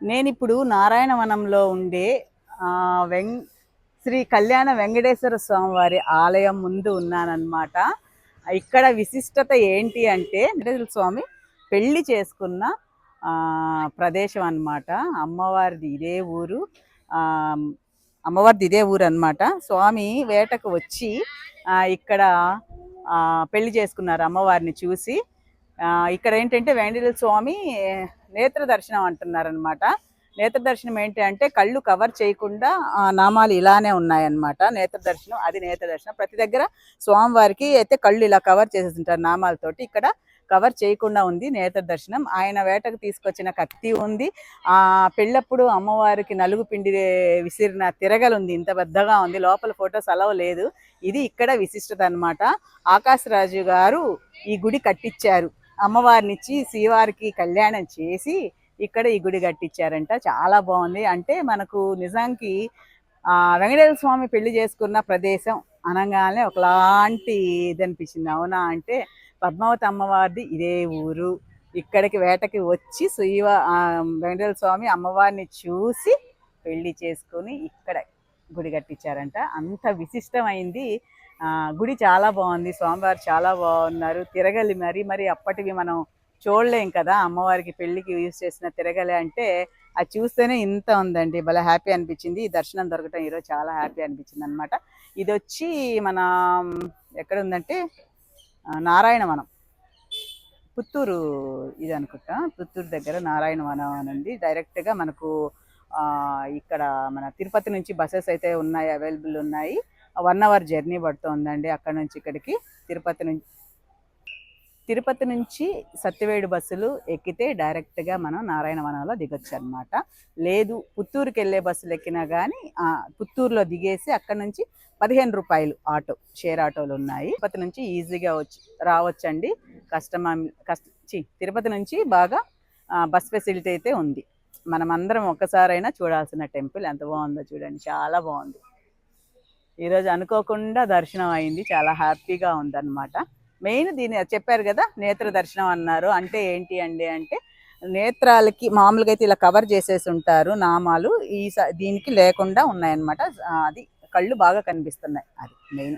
నేను ఇప్పుడు నారాయణవనంలో ఉండే వెం వెంగ్ శ్రీ కళ్యాణ వెంకటేశ్వర స్వామి వారి ఆలయం ముందు ఉన్నానన్నమాట. ఇక్కడ విశిష్టత ఏంటి అంటే వెంకటేశ్వర స్వామి పెళ్ళి చేసుకున్న ప్రదేశం అన్నమాట. అమ్మవారిది ఇదే ఊరు. అమ్మవారిది ఇదే ఊరు అనమాట స్వామి వేటకు వచ్చి ఇక్కడ పెళ్ళి చేసుకున్నారు అమ్మవారిని చూసి. ఇక్కడ ఏంటంటే వెంకటేశ్వర స్వామి నేత్ర దర్శనం అంటున్నారనమాట నేత్ర దర్శనం ఏంటి అంటే కళ్ళు కవర్ చేయకుండా ఆ, నామాలు ఇలానే ఉన్నాయన్నమాట. నేత్ర దర్శనం అది నేత్ర దర్శనం. ప్రతి దగ్గర స్వామివారికి అయితే కళ్ళు ఇలా కవర్ చేసేస్తుంటారు నామాలతోటి. ఇక్కడ కవర్ చేయకుండా ఉంది నేత్ర దర్శనం. ఆయన వేటకు తీసుకొచ్చిన కత్తి ఉంది. ఆ పెళ్ళప్పుడు అమ్మవారికి నలుగు పిండి విసిరిన తిరగలు ఉంది. ఇంత పెద్దగా ఉంది. లోపల ఫొటోస్ అలవ్ లేదు. ఇది ఇక్కడ విశిష్టత అన్నమాట. ఆకాశరాజు గారు ఈ గుడి కట్టించారు. అమ్మవారినిచ్చి శ్రీవారికి కళ్యాణం చేసి ఇక్కడ ఈ గుడి కట్టించారంట. చాలా బాగుంది. అంటే మనకు నిజానికి వెంకటేశ్వర స్వామి పెళ్ళి చేసుకున్న ప్రదేశం అనగానే ఒకలాంటి ఇది అనిపించింది. అవునా? అంటే పద్మావతి అమ్మవారిది ఇదే ఊరు. ఇక్కడికి వేటకి వచ్చి శ్రీవ వెంకటేశ్వర స్వామి అమ్మవారిని చూసి పెళ్ళి చేసుకొని ఇక్కడ గుడి కట్టించారంట. అంత విశిష్టమైంది. గుడి చాలా బాగుంది. స్వామివారు చాలా బాగున్నారు. తిరగలి మరి మరి అప్పటివి మనం చూడలేం కదా. అమ్మవారికి పెళ్ళికి యూజ్ చేసిన తిరగలి అంటే అది చూస్తేనే ఇంత ఉందండి. భలే హ్యాపీ అనిపించింది. ఈ దర్శనం దొరకటం ఈరోజు చాలా హ్యాపీ అనిపించింది అనమాట ఇది వచ్చి మన ఎక్కడ ఉందంటే నారాయణవనం. పుత్తూరు ఇది అనుకుంటా. పుత్తూరు దగ్గర నారాయణవనం అని ఉంది డైరెక్ట్గా మనకు ఇక్కడ మన తిరుపతి నుంచి బస్సెస్ అయితే ఉన్నాయి అవైలబుల్ ఉన్నాయి. వన్ అవర్ జర్నీ పడుతుందండి అక్కడ నుంచి ఇక్కడికి. తిరుపతి నుంచి తిరుపతి నుంచి సత్యవేడు బస్సులు ఎక్కితే డైరెక్ట్గా మనం నారాయణవనంలో దిగొచ్చు అనమాట లేదు పుత్తూరుకి వెళ్ళే బస్సులు ఎక్కినా కానీ పుత్తూరులో దిగేసి అక్కడ నుంచి పదిహేను రూపాయలు ఆటో షేర్ ఆటోలు ఉన్నాయి. తిరుపతి నుంచి ఈజీగా వచ్చి రావచ్చండి. కస్టమర్ కష్ట ఛీ, తిరుపతి నుంచి బాగా బస్ ఫెసిలిటీ అయితే ఉంది. మనం అందరం ఒక్కసారైనా చూడాల్సిన టెంపుల్ ఎంత బాగుందో చూడండి. చాలా బాగుంది. ఈరోజు అనుకోకుండా దర్శనం అయింది. చాలా హ్యాపీగా ఉందన్నమాట. మెయిన్ దీని చెప్పారు కదా నేత్ర దర్శనం అన్నారు. అంటే ఏంటి అండి అంటే నేత్రాలకి మామూలుగా అయితే ఇలా కవర్ చేసేసి ఉంటారు నామాలు. ఈ స- దీనికి లేకుండా ఉన్నాయన్నమాట. అది కళ్ళు బాగా కనిపిస్తున్నాయి. అది మెయిన్.